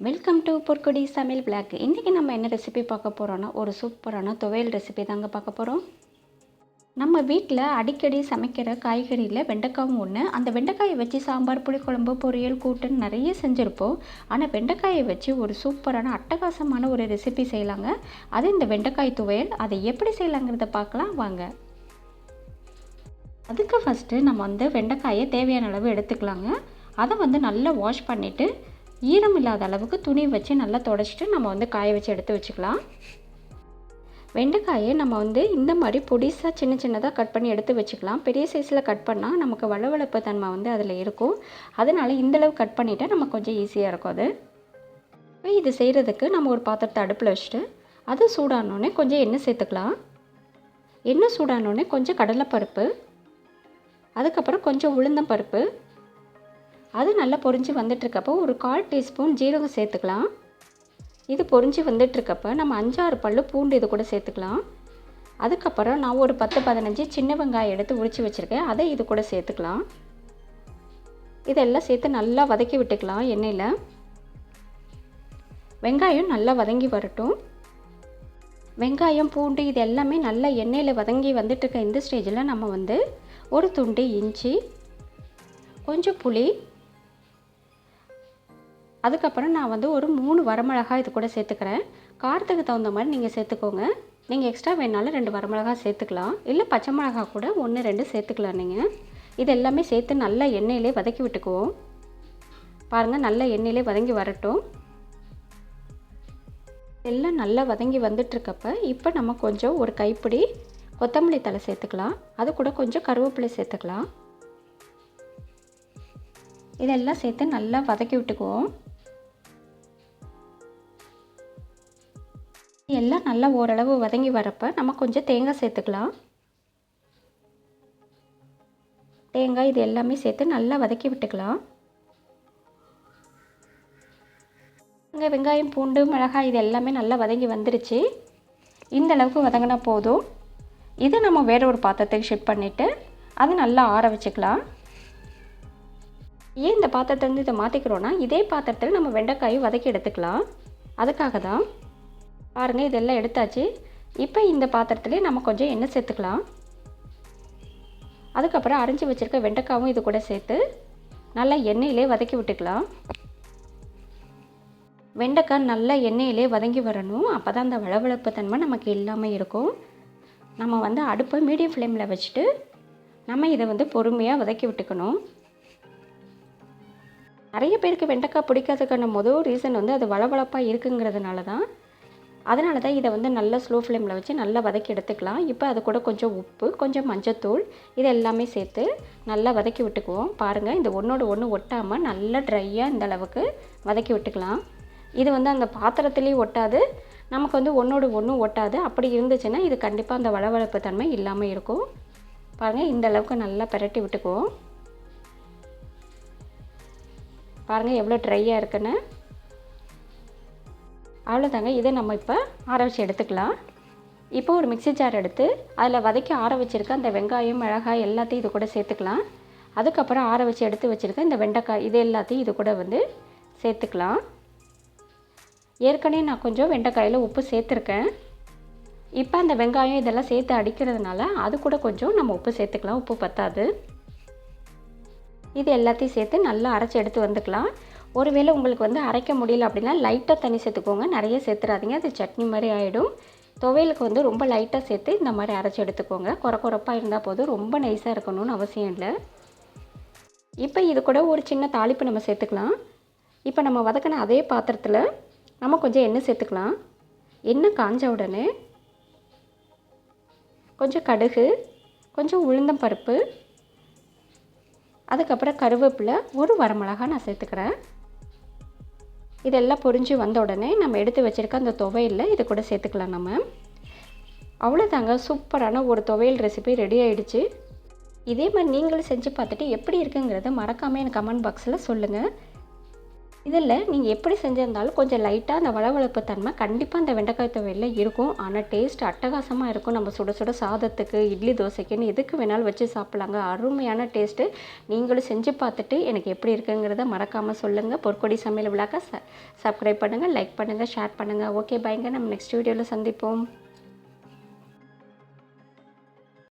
Welcome to பொற்கொடி சமையல் black இன்றைக்கி நம்ம என்ன ரெசிபி பார்க்க போகிறோன்னா ஒரு சூப்பரான துவையல் ரெசிபி தாங்க பார்க்க போகிறோம் நம்ம வீட்டில் அடிக்கடி சமைக்கிற காய்கறியில் வெண்டைக்காயும் ஒன்று அந்த வெண்டைக்காயை வச்சு சாம்பார் புளிக்குழம்பு பொரியல் கூட்டுன்னு நிறைய செஞ்சுருப்போம். ஆனால் வெண்டைக்காயை வச்சு ஒரு சூப்பரான அட்டகாசமான ஒரு ரெசிபி செய்யலாங்க. அது இந்த வெண்டைக்காய் துவையல். அதை எப்படி செய்யலாங்கிறத பார்க்கலாம். வாங்க. அதுக்கு ஃபஸ்ட்டு நம்ம வந்து வெண்டைக்காயை தேவையான அளவு எடுத்துக்கலாங்க. அதை வந்து நல்லா வாஷ் பண்ணிவிட்டு ஈரம் இல்லாத அளவுக்கு துணி வச்சு நல்லா தொடச்சிட்டு நம்ம வந்து காய வச்சு எடுத்து வச்சுக்கலாம். வெண்டைக்காயை நம்ம வந்து இந்த மாதிரி பொடிசாக சின்ன சின்னதாக கட் பண்ணி எடுத்து வச்சுக்கலாம். பெரிய சைஸில் கட் பண்ணால் நமக்கு வளவளப்பு தன்மை வந்து அதில் இருக்கும். அதனால் இந்தளவு கட் பண்ணிவிட்டா நமக்கு கொஞ்சம் ஈஸியாக இருக்கும் அது. இப்போ இது செய்கிறதுக்கு நம்ம ஒரு பாத்திரத்தை அடுப்பில் வச்சுட்டு அது சூடானோடனே கொஞ்சம் எண்ணெய் சேர்த்துக்கலாம். எண்ணெய் சூடானோடனே கொஞ்சம் கடலைப்பருப்பு அதுக்கப்புறம் கொஞ்சம் உளுந்தம் பருப்பு அது நல்லா பொரிஞ்சு வந்துட்டுருக்கப்போ ஒரு கால் டீஸ்பூன் ஜீரகம் சேர்த்துக்கலாம். இது பொரிஞ்சு வந்துட்டுருக்கப்போ நம்ம அஞ்சாறு பல் பூண்டு இது கூட சேர்த்துக்கலாம். அதுக்கப்புறம் நான் ஒரு பத்து பதினஞ்சு சின்ன வெங்காயம் எடுத்து உரித்து வச்சுருக்கேன். அதை இது கூட சேர்த்துக்கலாம். இதெல்லாம் சேர்த்து நல்லா வதக்கி விட்டுக்கலாம் எண்ணெயில். வெங்காயம் நல்லா வதங்கி வரட்டும். வெங்காயம் பூண்டு இது எல்லாமே நல்லா எண்ணெயில் வதங்கி வந்துட்டுருக்க இந்த ஸ்டேஜில் நம்ம வந்து ஒரு துண்டு இஞ்சி கொஞ்சம் புளி அதுக்கப்புறம் நான் வந்து ஒரு மூணு வரமிளகாய் இது கூட சேர்த்துக்கிறேன். காரத்துக்கு தகுந்த மாதிரி நீங்கள் சேர்த்துக்கோங்க. நீங்கள் எக்ஸ்ட்ரா வேணாலும் ரெண்டு வரமிளகாய் சேர்த்துக்கலாம். இல்லை பச்சை மிளகா கூட ஒன்று ரெண்டு சேர்த்துக்கலாம் நீங்கள் இது எல்லாமே சேர்த்து நல்லா எண்ணெயிலே வதக்கி விட்டுக்குவோம். பாருங்கள் நல்லா எண்ணெயிலே வதங்கி வரட்டும். எல்லாம் நல்லா வதங்கி வந்துட்டுருக்கப்ப இப்போ நம்ம கொஞ்சம் ஒரு கைப்பிடி கொத்தமல்லி தலை சேர்த்துக்கலாம். அது கூட கொஞ்சம் கருவேப்பிலை சேர்த்துக்கலாம். இதெல்லாம் சேர்த்து நல்லா வதக்கி விட்டுக்குவோம். எல்லாம் நல்லா ஓரளவு வதங்கி வரப்போ நம்ம கொஞ்சம் தேங்காய் சேர்த்துக்கலாம். தேங்காய் இது எல்லாமே சேர்த்து நல்லா வதக்கி விட்டுக்கலாம். இங்கே வெங்காயம் பூண்டு மிளகாய் இது எல்லாமே நல்லா வதங்கி வந்துருச்சு. இந்த அளவுக்கு வதங்கினா போதும். இதை நம்ம வேற ஒரு பாத்திரத்துக்கு ஷிஃப்ட் பண்ணிவிட்டு அதை நல்லா ஆற வச்சுக்கலாம். ஏன் இந்த பாத்திரத்தை வந்து இதை மாற்றிக்கிறோன்னா இதே பாத்திரத்தில் நம்ம வெண்டைக்காயும் வதக்கி எடுத்துக்கலாம். அதுக்காக தான் பாருங்கள் இதெல்லாம் எடுத்தாச்சு. இப்போ இந்த பாத்திரத்துலேயே நம்ம கொஞ்சம் எண்ணெய் சேர்த்துக்கலாம். அதுக்கப்புறம் அரைஞ்சி வச்சுருக்க வெண்டைக்காவும் இது கூட சேர்த்து நல்லா எண்ணெயிலே வதக்கி விட்டுக்கலாம். வெண்டைக்காய் நல்லா எண்ணெயிலே வதங்கி வரணும். அப்போ தான் அந்த வளவளப்பு தன்மை நமக்கு இல்லாமல் இருக்கும். நம்ம வந்து அடுப்பை மீடியம் ஃப்ளேமில் வச்சுட்டு நம்ம இதை வந்து பொறுமையாக வதக்கி விட்டுக்கணும். நிறைய பேருக்கு வெண்டைக்காய் பிடிக்காததுக்கான முதல் ரீசன் வந்து அது வளவளப்பாக இருக்குங்கிறதுனால தான் அதனால தான் இதை வந்து நல்லா ஸ்லோ ஃப்ளேமில் வச்சு நல்லா வதக்கி எடுத்துக்கலாம். இப்போ அது கூட கொஞ்சம் உப்பு கொஞ்சம் மஞ்சத்தூள் இது எல்லாமே சேர்த்து நல்லா வதக்கி விட்டுக்குவோம். பாருங்கள் இந்த ஒன்றோட ஒன்று ஒட்டாமல் நல்லா ட்ரையாக இந்த அளவுக்கு வதக்கி விட்டுக்கலாம். இது வந்து அந்த பாத்திரத்துலேயும் ஒட்டாது. நமக்கு வந்து ஒன்றோடு ஒன்றும் ஒட்டாது. அப்படி இருந்துச்சுன்னா இது கண்டிப்பாக அந்த வளவளப்பு தன்மை இல்லாமல் இருக்கும். பாருங்கள் இந்த அளவுக்கு நல்லா பிரட்டி விட்டுக்குவோம். பாருங்கள் எவ்வளோ ட்ரையாக இருக்குன்னு. அவ்வளோதாங்க. இதை நம்ம இப்போ ஆற வச்சு எடுத்துக்கலாம். இப்போ ஒரு மிக்சி ஜார் எடுத்து அதில் வதக்கி ஆற வச்சுருக்க அந்த வெங்காயம் மிளகாய் எல்லாத்தையும் இது கூட சேர்த்துக்கலாம். அதுக்கப்புறம் ஆற வச்சு எடுத்து வச்சுருக்க இந்த வெண்டைக்காய் இது எல்லாத்தையும் இது கூட வந்து சேர்த்துக்கலாம். ஏற்கனவே நான் கொஞ்சம் வெண்டைக்காயில் உப்பு சேர்த்துருக்கேன். இப்போ அந்த வெங்காயம் இதெல்லாம் சேர்த்து அடிக்கிறதுனால அது கூட கொஞ்சம் நம்ம உப்பு சேர்த்துக்கலாம். உப்பு பத்தாது. இது எல்லாத்தையும் சேர்த்து நல்லா அரைச்சி எடுத்து வந்துக்கலாம். ஒருவேளை உங்களுக்கு வந்து அரைக்க முடியல அப்படின்னா லைட்டாக தண்ணி சேர்த்துக்கோங்க. நிறைய சேர்த்துறாதீங்க. அது சட்னி மாதிரி ஆகிடும் துவையலுக்கு வந்து ரொம்ப லைட்டாக சேர்த்து இந்த மாதிரி அரைச்சி எடுத்துக்கோங்க. குறை குறப்பாக இருந்தால் போதும். ரொம்ப நைஸாக இருக்கணும்னு அவசியம் இல்லை. இப்போ இது கூட ஒரு சின்ன தாளிப்பு நம்ம சேர்த்துக்கலாம். இப்போ நம்ம வதக்கின அதே பாத்திரத்தில் நம்ம கொஞ்சம் எண்ணெய் சேர்த்துக்கலாம். எண்ணெய் காஞ்ச உடனே கொஞ்சம் கடுகு கொஞ்சம் உளுந்தம் பருப்பு அதுக்கப்புறம் கருவேப்பிலை ஒரு வரமிளகா நான் சேர்த்துக்கிறேன். இதெல்லாம் பொறிஞ்சு வந்த உடனே நம்ம எடுத்து வச்சுருக்க அந்த துவையலில் இது கூட சேர்த்துக்கலாம் நம்ம. அவ்வளோதாங்க சூப்பரான ஒரு துவையல் ரெசிபி ரெடி ஆகிடுச்சு இதே மாதிரி நீங்களும் செஞ்சு பார்த்துட்டு எப்படி இருக்குங்கிறத மறக்காமல் எனக்கு கமெண்ட் பாக்ஸில் சொல்லுங்கள் இதில் நீங்கள் எப்படி செஞ்சிருந்தாலும் கொஞ்சம் லைட்டாக அந்த வளவளப்பு தன்மை கண்டிப்பாக அந்த வெண்டைக்காய் துவையலில் இருக்கும். ஆனால் டேஸ்ட் அட்டகாசமாக இருக்கும். நம்ம சுட சுட சாதத்துக்கு இட்லி தோசைக்குன்னு எதுக்கு வேணாலும் வச்சு சாப்பிட்லாங்க. அருமையான டேஸ்ட்டு நீங்களும் செஞ்சு பார்த்துட்டு எனக்கு எப்படி இருக்குங்கிறத மறக்காமல் சொல்லுங்கள் பொற்கொடி சமையல் விழாக்க ச சப்ஸ்கிரைப் பண்ணுங்கள் லைக் பண்ணுங்கள் ஷேர் பண்ணுங்கள் ஓகே பாய்ங்க நம்ம நெக்ஸ்ட் வீடியோவில் சந்திப்போம்.